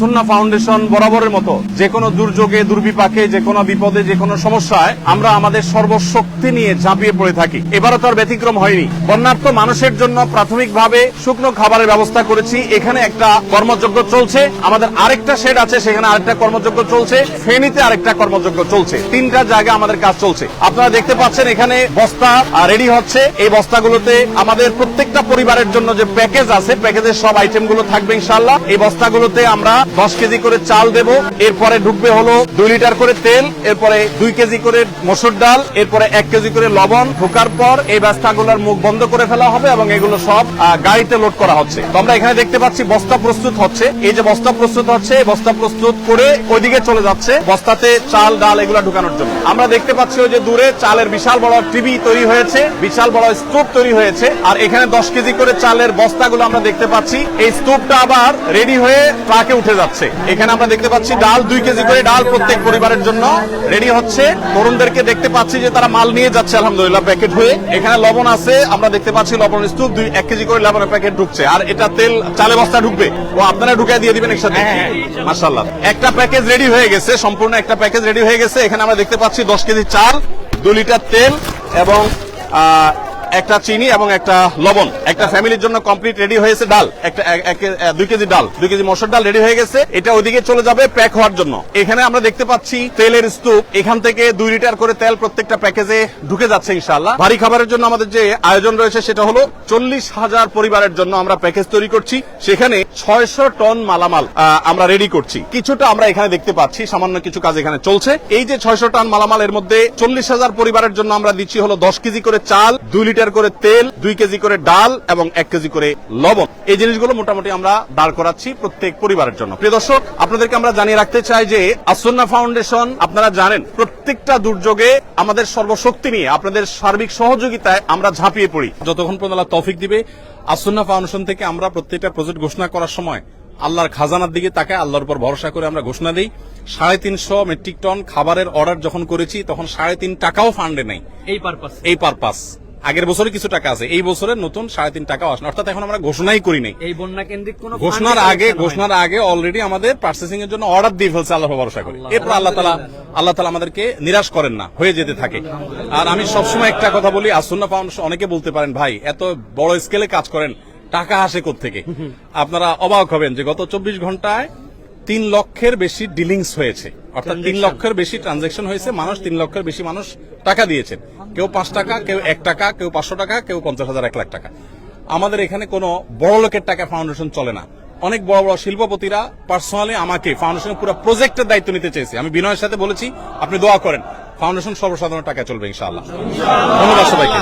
As-Sunnah foundation বরাবরের মতো যে কোনো দুর্যোগে, দুর্বিপাকে, যে কোনো বিপদে, যে কোনো সমস্যায় আমরা আমাদের সর্বশক্তি নিয়ে ঝাঁপিয়ে পড়ে থাকি। এবারও তো আর ব্যতিক্রম হয়নি। বন্যার্থ মানুষের জন্য প্রাথমিকভাবে শুকনো খাবারের ব্যবস্থা করেছি। এখানে একটা কর্মযজ্ঞ চলছে। আমাদের আরেকটা শেড আছে, সেখানে আরেকটা কর্মযজ্ঞ চলছে। ফেনীতে আরেকটা কর্মযজ্ঞ চলছে। তিনটা জায়গা আমাদের কাজ চলছে। আপনারা দেখতে পাচ্ছেন এখানে বস্তা রেডি হচ্ছে। এই বস্তাগুলোতে আমাদের প্রত্যেকটা পরিবারের জন্য যে প্যাকেজ আছে প্যাকেজের সব আইটেমগুলো থাকবে ইনশাল্লাহ এই বস্তাগুলোতে আমরা দশ কেজি করে চাল দেব। এরপরে ঢুকবে হলো দুই লিটার করে তেল, এরপরে দুই কেজি করে মসুর ডাল, এরপরে এক কেজি করে লবণ, ঢোকার পর এই বস্তাগুলোর মুখ বন্ধ করে ফেলা হবে এবং এগুলো সব গাড়িতে লোড করা হচ্ছে। তো আমরা এখানে দেখতে পাচ্ছি বস্তা প্রস্তুত হচ্ছে। এই যে বস্তা প্রস্তুত হচ্ছে, এই বস্তা প্রস্তুত করে ওইদিকে চলে যাচ্ছে বস্তাতে চাল, ডাল এগুলো ঢুকানোর জন্য। আমরা দেখতে পাচ্ছি ওই যে দূরে চালের বিশাল বড় টিভি তৈরি হয়েছে, বিশাল বড় স্তূপ তৈরি হয়েছে। আর এখানে দশ কেজি করে চালের বস্তাগুলো আমরা দেখতে পাচ্ছি। এই স্তূপটা আবার রেডি হয়ে ট্রাকে উঠে যাচ্ছে। এখানে আমরা দেখতে পাচ্ছি ডাল দুই কেজি করে ডাল প্রত্যেক পরিবারের জন্য। রেডি হচ্ছে। তরুণদেরকে দেখতে পাচ্ছি যে তারা মাল নিয়ে যাচ্ছে আলহামদুলিল্লাহ প্যাকেট হয়ে। এখানে লবণ আছে। আমরা দেখতে পাচ্ছি লবণ স্তূপ দুই এক কেজি করে লবণের প্যাকেট ঢুকছে। আর এটা তেল চালে বস্তা ঢুকবে। ও আপনারা ঢুকাই দিয়ে দিবেন একসাথে? মাসাল্লাহ একটা প্যাকেজ রেডি হয়ে গেছে সম্পূর্ণ একটা প্যাকেজ রেডি হয়ে গেছে। এখানে আমরা দেখতে পাচ্ছি দশ কেজি চাল দু লিটার তেল এবং একটা চিনি এবং একটা লবণ। একটা ফ্যামিলির জন্য কমপ্লিট রেডি হয়েছে ডাল। একটা দুই কেজি ডাল। দুই কেজি মসুর ডাল রেডি হয়ে গেছে। এটা ওইদিকে চলে যাবে প্যাক হওয়ার জন্য। এখানে আমরা দেখতে পাচ্ছি তেলের স্তূপ। এখান থেকে দুই লিটার করে তেল প্রত্যেকটা প্যাকেজে ঢুকে যাচ্ছে ইনশাআল্লাহ। ভারী খাবারের জন্য আমাদের যে আয়োজন রয়েছে সেটা হলো চল্লিশ হাজার পরিবারের জন্য আমরা প্যাকেজ তৈরি করছি। সেখানে ছয়শো টন মালামাল আমরা রেডি করছি। কিছুটা আমরা এখানে দেখতে পাচ্ছি। সামান্য কিছু কাজ এখানে চলছে। এই যে ছয়শো টন মালামাল এর মধ্যে চল্লিশ হাজার পরিবারের জন্য আমরা দিচ্ছি হলো দশ কেজি করে চাল, দুই লিটার করে তেল দুই কেজি করে ডাল এবং এক কেজি করে লবণ। এই জিনিসগুলো মোটামুটি আমরা দাঁড় করাচ্ছি প্রত্যেক পরিবারের জন্য। প্রিয় দর্শক আপনাদেরকে আমরা জানিয়ে রাখতে চাই যে আসন্না ফাউন্ডেশন আপনারা জানেন প্রত্যেকটা দুর্যোগে আমাদের সর্বশক্তি নিয়ে আপনাদের সার্বিক সহযোগিতায় আমরা ঝাঁপিয়ে পড়ি। যতক্ষণ পর্যন্ত আল্লাহ তৌফিক দিবে আসন্না ফাউন্ডেশন থেকে আমরা প্রত্যেকটা প্রজেক্ট ঘোষণা করার সময় আল্লাহর খাজানার দিকে তাকে আল্লাহর উপর ভরসা করে আমরা ঘোষণা দিই। সাড়ে তিনশো মেট্রিক টন খাবারের অর্ডার যখন করেছি তখন সাড়ে তিন টাকাও ফান্ডে নেই। এই পারপাস এই পারপাস আগের বছরে কিছু টাকা আছে এই বছরের নতুন সাড়ে তিন টাকা আসে অর্থাৎ এখন আমরা ঘোষণাই করি নাই এই বন্যা কেন্দ্রিক কোন ঘোষণার আগে ঘোষণার আগে অলরেডি আমাদের প্রসেসিং এর জন্য অর্ডার দিয়ে ফেলছে আল্লাহ ভরসা করে। এরপর আল্লাহ তালা আল্লাহ তালা আমাদেরকে নিরাশ করেন না হয়ে যেতে থাকে। আর আমি সবসময় একটা কথা বলি আসন্না ফাউন্ডেশন অনেকে বলতে পারেন ভাই এত বড় স্কেলে কাজ করেন টাকা আসে থেকে আপনারা অবাক হবেন যে গত চব্বিশ ঘন্টায় তিন লক্ষের বেশি ডিলিংস হয়েছে। অর্থাৎ তিন লক্ষের বেশি ট্রানজেকশন হয়েছে মানুষ তিন লক্ষের বেশি মানুষ টাকা দিয়েছেন। কেউ পাঁচ টাকা কেউ এক টাকা কেউ পাঁচশো টাকা কেউ পঞ্চাশ হাজার এক লাখ টাকা। আমাদের এখানে কোনো বড় লোকের টাকা ফাউন্ডেশন চলে না। অনেক বড় বড় শিল্পপতিরা পার্সোনালি আমাকে ফাউন্ডেশনের পুরো প্রজেক্টের দায়িত্ব নিতে চেয়েছে। আমি বিনয়ের সাথে বলেছি আপনি দোয়া করেন। ফাউন্ডেশন সর্বসাধারণ টাকা চলবে ইনশাআল্লাহ। ধন্যবাদ সবাইকে।